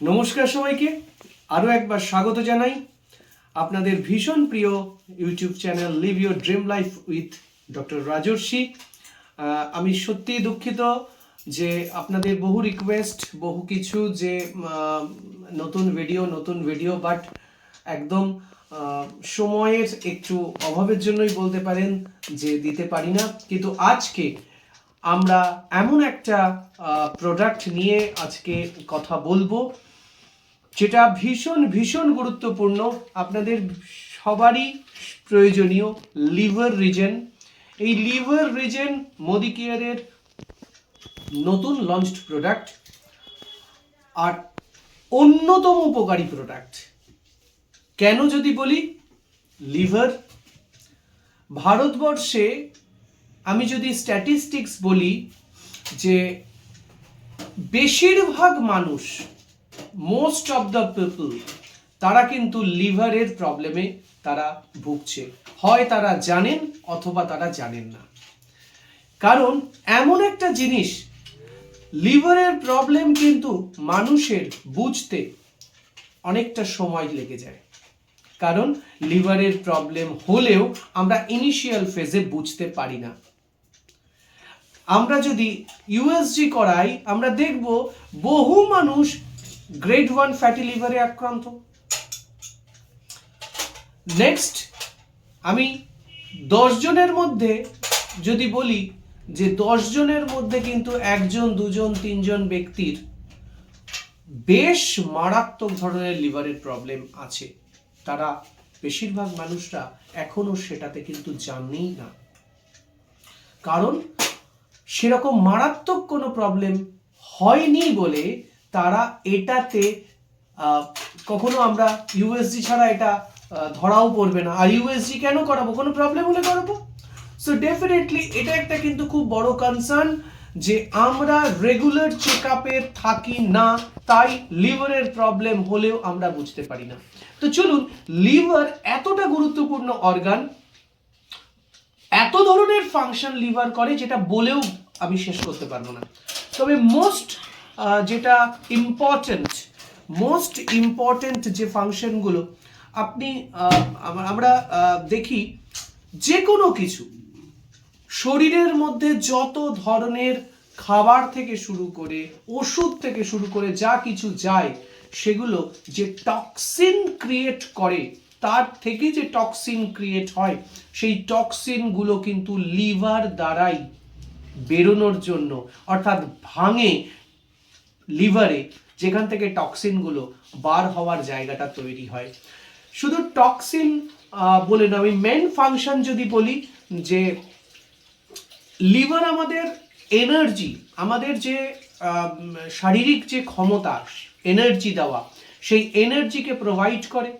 নমস্কার সবাইকে আরও একবার স্বাগত জানাই আপনাদের ভীষণ প্রিয় YouTube channel live your dream life with doctor Rajarshi. আমি সত্যিই দুঃখিত যে আপনাদের বহু রিকোয়েস্ট বহু কিছু যে নতুন ভিডিও নতুন ভিডিও বাট একদম সময়ের একটু অভাবের জন্যই বলতে পারেন যে দিতে পারি না। কিন্তু আজকে আমরা এমন একটা প্রোডাক্ট নিয়ে আজকে কথা বলব। যেটা ভীষণ ভীষণ গুরুত্বপূর্ণ, আপনাদের সবারই প্রয়োজনীয় লিভার রিজেন। এই লিভার রিজেন মোদি কেয়ারের নতুন লঞ্চড প্রোডাক্ট আর অন্যতম উপকারী প্রোডাক্ট কেন যদি বলি, লিভার। ভারতবর্ষে আমি যদি স্ট্যাটিস্টিক্স বলি যে বেশিরভাগ মানুষ মোস্ট অফ দ্য পিপল তারা কিন্তু লিভারের প্রবলেমে তারা ভুগছে। হয় তারা জানেন অথবা তারা জানেন না। কারণ এমন একটা জিনিস, লিভারের প্রবলেম কিন্তু মানুষের বুঝতে অনেকটা সময় লেগে যায়। কারণ লিভারের প্রবলেম হলেও আমরা ইনিশিয়াল ফেজে বুঝতে পারি না। আমরা যদি ইউএসজি করাই, আমরা দেখব বহু মানুষ গ্রেড ওয়ান ফ্যাটি লিভারে আক্রান্ত। নেক্সট আমি জনের মধ্যে যদি বলি যে জনের মধ্যে কিন্তু একজন, দুজন, তিনজন ব্যক্তির বেশ মারাত্মক ধরনের লিভারের প্রবলেম আছে। তারা বেশিরভাগ মানুষরা এখনও সেটাতে কিন্তু জানেই না। কারণ সেরকম মারাত্মক কোনো প্রবলেম হয়নি বলে তারা এটাতে কখনো আমরা ইউএসজি ছাড়া এটা ধরাও পড়বে না। আর ইউএসজি কেন করাবো? কোনো প্রবলেম হলে করাবো? সো ডেফিনেটলি এটা একটা কিন্তু খুব বড় কনসার্ন যে আমরা রেগুলার চেক আপে থাকি না, তাই লিভারের প্রবলেম হলেও আমরা বুঝতে পারি না। তো চলুন লিভার এতটা গুরুত্বপূর্ণ অর্গান এত ধরনের ফাংশন লিভার করে, যেটা বলেও আমি শেষ করতে পারব না। তবে মোস্ট যেটা ইম্পর্টেন্ট মোস্ট ইম্পর্টেন্ট যে ফাংশনগুলো আপনি আমরা দেখি যে কোনো কিছু, শরীরের মধ্যে যত ধরনের খাবার থেকে শুরু করে, ওষুধ থেকে শুরু করে যা কিছু যায়, সেগুলো যে টক্সিন ক্রিয়েট করে, তার থেকে যে টক্সিন ক্রিয়েট হয়, সেই টক্সিনগুলো কিন্তু লিভার দ্বারাই বেরোনোর জন্য, অর্থাৎ ভাঙে লিভারে, যেখান থেকে টক্সিনগুলো বার হওয়ার জায়গাটা তৈরি হয়। শুধু টক্সিন বলে না, আমি মেন ফাংশন যদি বলি যে লিভার আমাদের এনার্জি আমাদের যে শারীরিক যে ক্ষমতা এনার্জি দেওয়া, সেই এনার্জিকে প্রোভাইড করে।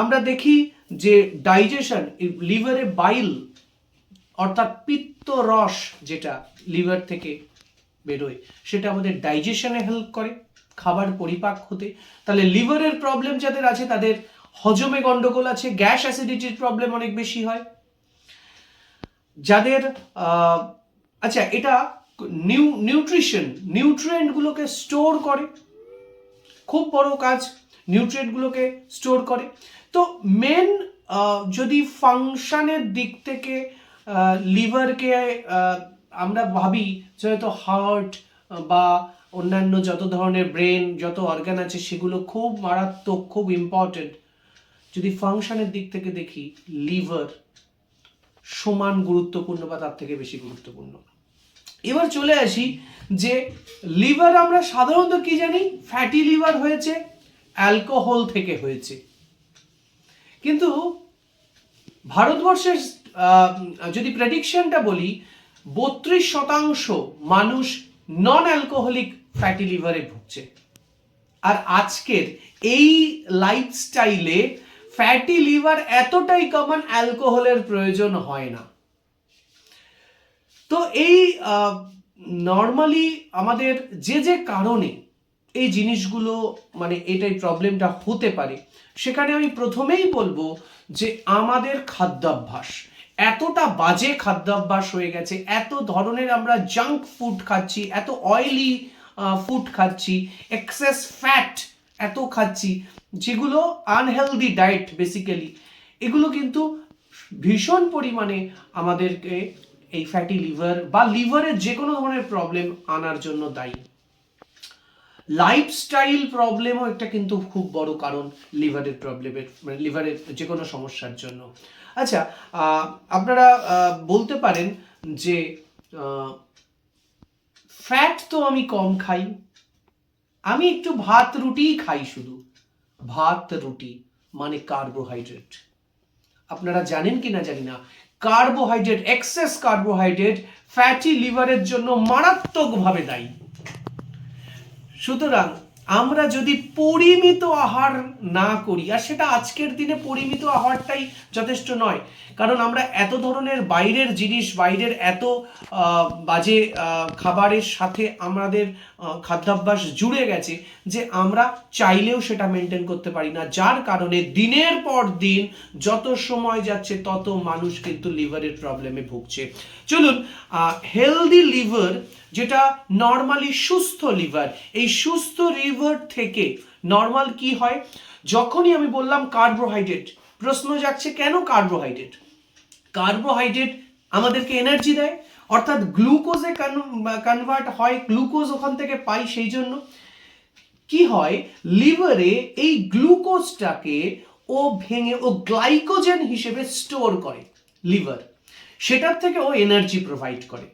আমরা দেখি যে ডাইজেশন লিভারে বাইল অর্থাৎ পিত্ত রস যেটা লিভার থেকে বেরোয়। সেটা আমাদের ডাইজেশনে হেল্প করে, খাবার পরিপাক হতে। তাহলে লিভারের প্রবলেম যাদের আছে, তাদের হজমে গন্ডগোল আছে গ্যাস অ্যাসিডিটির প্রবলেম অনেক বেশি হয়। যাদের আচ্ছা এটা নিউ নিউট্রিশন নিউট্রিয়েন্টগুলোকে স্টোর করে। খুব বড় কাজ নিউট্রিয়েন্টগুলোকে স্টোর করে। তো মেন যদি ফাংশনের দিক থেকে লিভারকে আমরা ভাবি যে হয়তো হার্ট বা অন্যান্য যত ধরনের ব্রেন যত অর্গান আছে, সেগুলো খুব মারাত্মক, খুব ইম্পর্টেন্ট যদি ফাংশনের দিক থেকে দেখি লিভার সমান গুরুত্বপূর্ণ বা তার থেকে বেশি গুরুত্বপূর্ণ। এবার চলে আসি যে লিভার আমরা সাধারণত কি জানি? ফ্যাটি লিভার হয়েছে অ্যালকোহল থেকে হয়েছে। কিন্তু ভারতবর্ষের যদি প্রেডিকশনটা বলি বত্রিশ শতাংশ মানুষ নন অ্যালকোহলিক ফ্যাটি লিভারে ভুগছে। আর আজকের এই লাইফস্টাইলে ফ্যাটি লিভার এতটাই কমন অ্যালকোহলের প্রয়োজন হয় না। তো এই নর্মালি আমাদের যে যে কারণে এই জিনিসগুলো মানে এটাই প্রবলেমটা হতে পারে, সেখানে আমি প্রথমেই বলব যে আমাদের খাদ্যাভ্যাস এতটা বাজে খাদ্যাভ্যাস হয়ে গেছে, এত ধরনের আমরা জাঙ্ক ফুড খাচ্ছি, এত অয়েলি ফুড খাচ্ছি এক্সেস ফ্যাট এত খাচ্ছি, যেগুলো আনহেলদি ডায়েট বেসিক্যালি এগুলো কিন্তু ভীষণ পরিমাণে আমাদেরকে এই ফ্যাটি লিভার বা লিভারের যে কোনো ধরনের প্রবলেম আনার জন্য দায়ী। লাইফস্টাইল প্রবলেমও একটা কিন্তু খুব বড় কারণ লিভারের প্রবলেমের মানে লিভারের যে কোনো সমস্যার জন্য। আচ্ছা আপনারা বলতে পারেন যে ফ্যাট তো আমি কম খাই। আমি একটু ভাত রুটিই খাই শুধু। ভাত, রুটি মানে কার্বোহাইড্রেট আপনারা জানেন কি না জানি না। কার্বোহাইড্রেট এক্সেস কার্বোহাইড্রেট ফ্যাটি লিভারের জন্য মারাত্মকভাবে দায়ী। সুতরাং আমরা যদি পরিমিত আহার না করি, আর সেটা আজকের দিনে পরিমিত আহারটাই যথেষ্ট নয়, কারণ আমরা এত ধরনের বাইরের জিনিস, বাইরের এত বাজে খাবারের সাথে আমাদের খাদ্যাভ্যাস জুড়ে গেছে যে আমরা চাইলেও সেটা মেনটেন করতে পারি না। যার কারণে দিনের পর দিন যত সময় যাচ্ছে, তত মানুষ কিন্তু লিভারের প্রবলেমে ভুগছে। চলুন হেলদি লিভার যেটা নর্মালি সুস্থ লিভার এই সুস্থ লিভার থেকে নর্মাল কি হয়? যখনই আমি বললাম কার্বোহাইড্রেট প্রশ্ন যাচ্ছে কেন কার্বোহাইড্রেট কার্বোহাইড্রেট আমাদেরকে এনার্জি দেয়? অর্থাৎ গ্লুকোজে কনভার্ট হয় গ্লুকোজ ওখান থেকে পাই সেই জন্য। কি হয়? লিভারে এই গ্লুকোজটাকে ও ভেঙে, ও গ্লাইকোজেন হিসেবে স্টোর করে লিভার সেটার থেকে ও এনার্জি প্রোভাইড করে।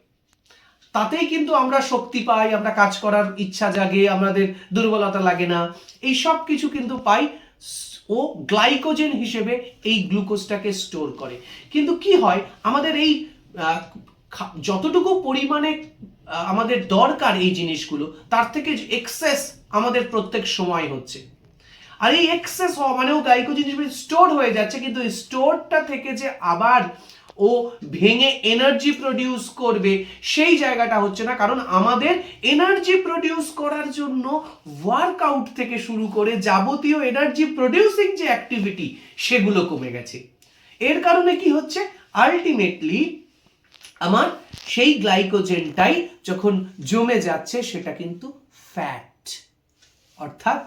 তাতেই কিন্তু আমরা শক্তি পাই, আমরা কাজ করার ইচ্ছা জাগে, আমাদের দুর্বলতা লাগে না। এই সব কিছু কিন্তু পাই ও গ্লাইকোজেন হিসেবে এই গ্লুকোজটাকে স্টোর করে। কিন্তু কি হয়, আমাদের এই যতটুকু পরিমাণে আমাদের দরকার এই জিনিসগুলো, তার থেকে এক্সেস আমাদের প্রত্যেক সময় হচ্ছে। আর এই এক্সেস হওয়া মানেও গ্লাইকোজেন হিসেবে স্টোর হয়ে যাচ্ছে, কিন্তু স্টোরটা থেকে যে আবার ও ভেঙে এনার্জি প্রডিউস করবে, সেই জায়গাটা হচ্ছে না। কারণ আমাদের এনার্জি প্রডিউস করার জন্য ওয়ার্কআউট থেকে শুরু করে যাবতীয় এনার্জি প্রডিউসিং যে অ্যাক্টিভিটি সেগুলো কমে গেছে। এর কারণে কি হচ্ছে? আলটিমেটলি আমার সেই গ্লাইকোজেনটাই যখন জমে যাচ্ছে, সেটা কিন্তু ফ্যাট অর্থাৎ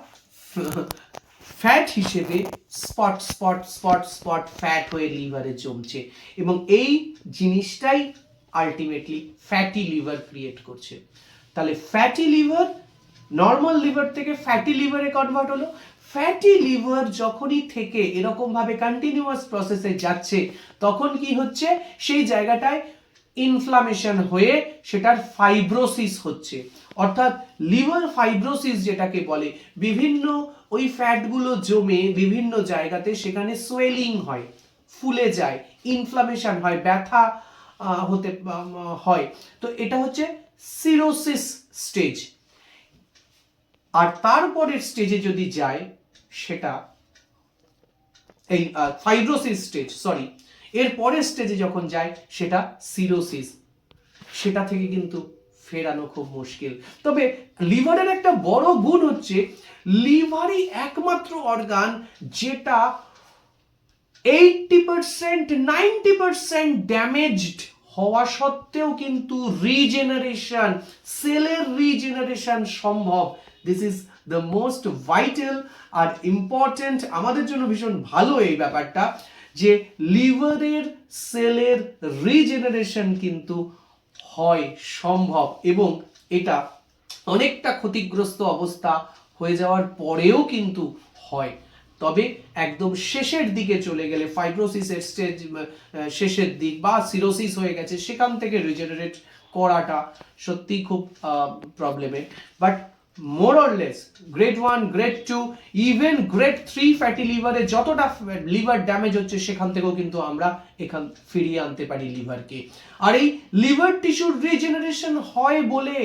ফ্যাট হিসেবে spot spot spot spot fat হয়ে লিভারে জমছে। এবং এই জিনিসটাই আলটিমেটলি ফ্যাটি লিভার ক্রিয়েট করছে। তাহলে ফ্যাটি লিভার নর্মাল লিভার থেকে ফ্যাটি লিভারে কনভার্ট হলো। ফ্যাটি লিভার যখনই থেকে এরকম ভাবে কন্টিনিউয়াস প্রসেসে যাচ্ছে, তখন কি হচ্ছে? সেই জায়গাটায় ইনফ্লামেশন হয়ে সেটার ফাইব্রোসিস হচ্ছে। অর্থাৎ লিভার ফাইব্রোসিস যেটাকে বলে, বিভিন্ন ওই ফ্যাটগুলো জমে বিভিন্ন জায়গাতে সেখানে সোয়েলিং হয়, ফুলে যায় ইনফ্লামেশন হয়, ব্যথা হতে হয়। তো এটা হচ্ছে সিরোসিস স্টেজ আর তারপরের স্টেজে যদি যায়, সেটা এই ফাইব্রোসিস স্টেজ সরি এর পরের স্টেজে যখন যায়, সেটা সিরোসিস সেটা থেকে কিন্তু ফেরানো খুব মুশকিল। তবে লিভারের একটা বড় গুণ হচ্ছে, লিভারই একমাত্র অর্গান যেটা eighty percent ninety percent damaged হওয়া সত্ত্বেও কিন্তু রিজেনারেশন সেলের রিজেনারেশন সম্ভব। This is the most vital R important আমাদের জন্য ভীষণ ভালো এই ব্যাপারটা, যে লিভারের সেলের রিজেনারেশন কিন্তু হয় সম্ভব এবং এটা অনেকটা ক্ষতিগ্রস্ত অবস্থা হয়ে যাওয়ার পরেও কিন্তু হয়। তবে একদম শেষের দিকে চলে গেলে ফাইব্রোসিসের স্টেজ শেষের দিক বা সিরোসিস হয়ে গেছে, সেখান থেকে রিজেনারেট করাটা সত্যি খুব প্রবলেমের but more or less grade one grade two even grade three fatty লিভারে যতটা লিভার ড্যামেজ হচ্ছে, সেখান থেকেও কিন্তু আমরা এখান ফিরিয়ে আনতে পারি লিভারকে আর এই লিভার টিস্যুর রিজেনারেশন হয় বলে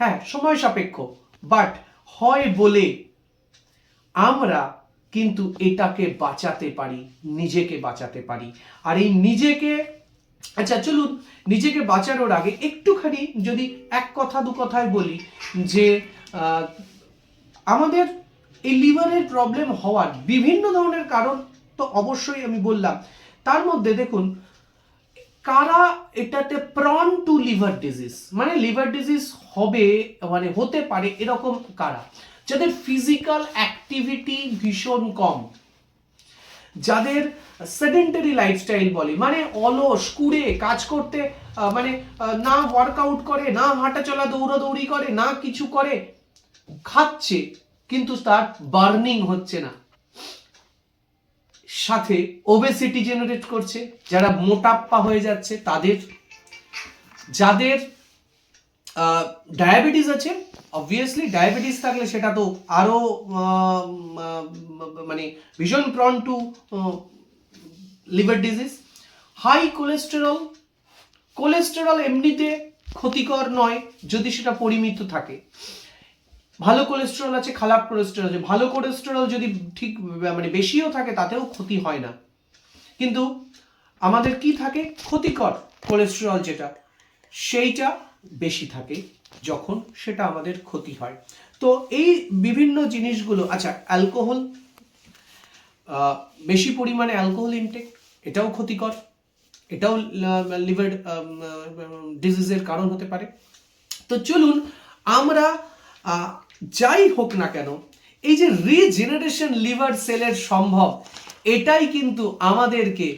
হ্যাঁ সময় সাপেক্ষ বাট হয় বলে আমরা কিন্তু এটাকে বাঁচাতে পারি, নিজেকে বাঁচাতে পারি। আর এই নিজেকে আচ্ছা চলুন নিজেকে বাঁচানোর আগে একটুখানি যদি এক কথা, দু কথায় বলি যে আমাদের এই লিভারের প্রবলেম হওয়ার বিভিন্ন ধরনের কারণ তো অবশ্যই আমি বললাম। তার মধ্যে দেখুন, কারা এটাতে প্রন টু লিভার ডিজিজ মানে লিভার ডিজিজ হবে মানে হতে পারে এরকম কারা, যাদের ফিজিক্যাল অ্যাক্টিভিটি ভীষণ কম। যাদের সেডেন্টারি লাইফস্টাইল বলে মানে অলস, কুড়ে, কাজ করতে মানে না ওয়ার্কআউট করে, না হাঁটা চলা, দৌড়াদৌড়ি করে, না কিছু করে, খাচ্ছে, কিন্তু তার বার্নিং হচ্ছে না। সাথে ওবেসিটি জেনারেট করছে, যারা মোটাপ্পা হয়ে যাচ্ছে, তাদের, যাদের ডায়াবেটিস আছে অবভিয়াসলি ডায়াবেটিস থাকলে সেটা তো আরও মানে ভীষণ prone to liver disease high cholesterol cholesterol এমনিতে ক্ষতিকর নয় যদি সেটা পরিমিত থাকে। ভালো কোলেস্টেরল আছে, খারাপ কোলেস্টেরল আছে। ভালো কোলেস্টেরল যদি ঠিক মানে বেশিও থাকে, তাতেও ক্ষতি হয় না। কিন্তু আমাদের কি থাকে? ক্ষতিকর কোলেস্টেরল যেটা, সেইটা বেশি থাকে। যখন সেটা আমাদের ক্ষতি হয়। তো এই বিভিন্ন জিনিসগুলো আচ্ছা অ্যালকোহল বেশি পরিমাণে অ্যালকোহল ইনটেক এটাও ক্ষতিকর। এটাও লিভার ডিজিজের কারণ হতে পারে। তো চলুন আমরা যাই হোক না কেন, এই যে রিজেনারেশন লিভার সেলের সম্ভব, এটাই কিন্তু আমাদেরকে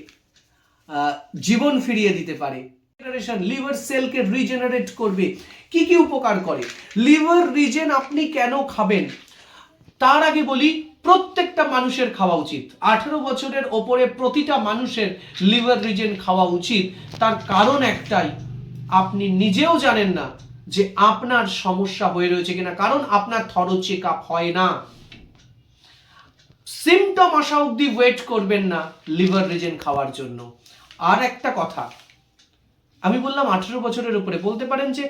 জীবন ফিরিয়ে দিতে পারে। রিজেনারেশন লিভার সেলকে রিজেনারেট করবে। কি কি উপকার করে? লিভার রিজেন আপনি কেন খাবেন? তার আগে বলি, প্রত্যেকটা মানুষের খাওয়া উচিত। আঠেরো বছরের ওপরে প্রতিটা মানুষের লিভার রিজেন খাওয়া উচিত। তার কারণ একটাই, আপনি নিজেও জানেন না যে আপনার সমস্যা হয়ে রয়েছে কিনা। কারণ আপনার থরো চেক আপ হয় না। সিমটম আসা অব্দি ওয়েট করবেন না লিভার রিজেন খাওয়ার জন্য। আর একটা কথা আমি বললাম আঠেরো বছরের উপরে। বলতে পারেন যে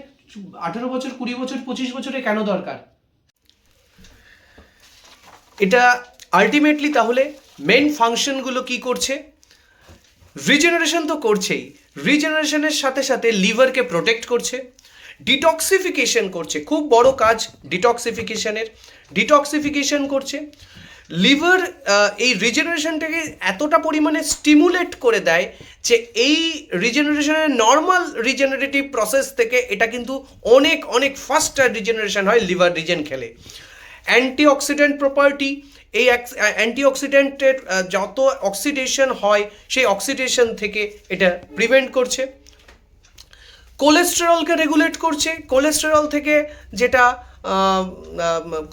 আঠেরো বছর, কুড়ি বছর, পঁচিশ বছরে কেন দরকার? এটা আলটিমেটলি তাহলে মেন ফাংশনগুলো কি করছে? রিজেনারেশন তো করছেই। রিজেনারেশনের সাথে সাথে লিভারকে প্রোটেক্ট করছে। ডিটক্সিফিকেশন করছে। খুব বড় কাজ ডিটক্সিফিকেশনের ডিটক্সিফিকেশন করছে। লিভার এই রিজেনারেশনটাকে এতটা পরিমাণে স্টিমুলেট করে দেয় যে এই রিজেনারেশনের নর্মাল রিজেনারেটিভ প্রসেস থেকে এটা কিন্তু অনেক অনেক ফাস্টার রিজেনারেশন হয় লিভার রিজেন খেলে। অ্যান্টিঅক্সিডেন্ট প্রপার্টি এই অ্যান্টিঅক্সিডেন্টের যত অক্সিডেশন হয়, সেই অক্সিডেশন থেকে এটা প্রিভেন্ট করছে। কোলেস্টেরলকে রেগুলেট করছে। কোলেস্টেরল থেকে যেটা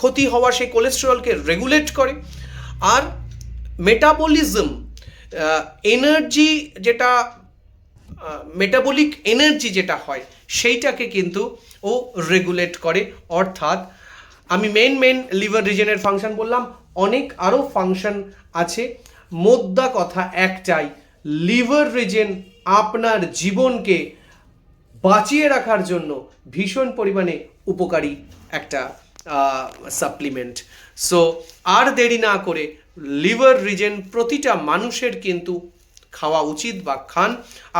ক্ষতি হওয়া সেই কোলেস্টেরলকে রেগুলেট করে। আর মেটাবলিজম এনার্জি যেটা মেটাবলিক এনার্জি যেটা হয়, সেইটাকে কিন্তু ও রেগুলেট করে। অর্থাৎ, আমি মেন মেন লিভার রিজেনের ফাংশন বললাম, অনেক আরও ফাংশন আছে। মোদ্দা কথা একটাই লিভার রিজেন আপনার জীবনকে বাঁচিয়ে রাখার জন্য ভীষণ পরিমাণে উপকারী একটা সাপ্লিমেন্ট সো আর দেরি না করে লিভার রিজেন প্রতিটা মানুষের কিন্তু খাওয়া উচিত বা খান।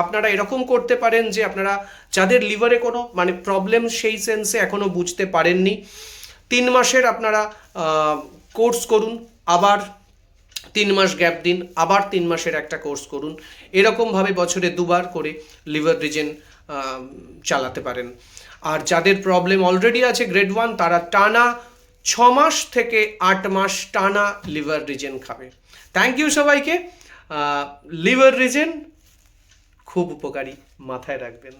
আপনারা এরকম করতে পারেন যে আপনারা, যাদের লিভারে কোনো মানে প্রবলেম সেই সেন্সে এখনও বুঝতে পারেননি, তিন মাসের আপনারা কোর্স করুন, আবার তিন মাস গ্যাপ দিন, আবার তিন মাসের একটা কোর্স করুন। এরকমভাবে বছরে দুবার করে লিভার রিজেন চালাতে পারেন। আর যাদের প্রবলেম অলরেডি আছে গ্রেড ওয়ান তারা টানা ছ মাস থেকে আট মাস টানা লিভার রিজেন খাবে। থ্যাংক ইউ সবাইকে। লিভার রিজেন খুব উপকারী, মাথায় রাখবেন।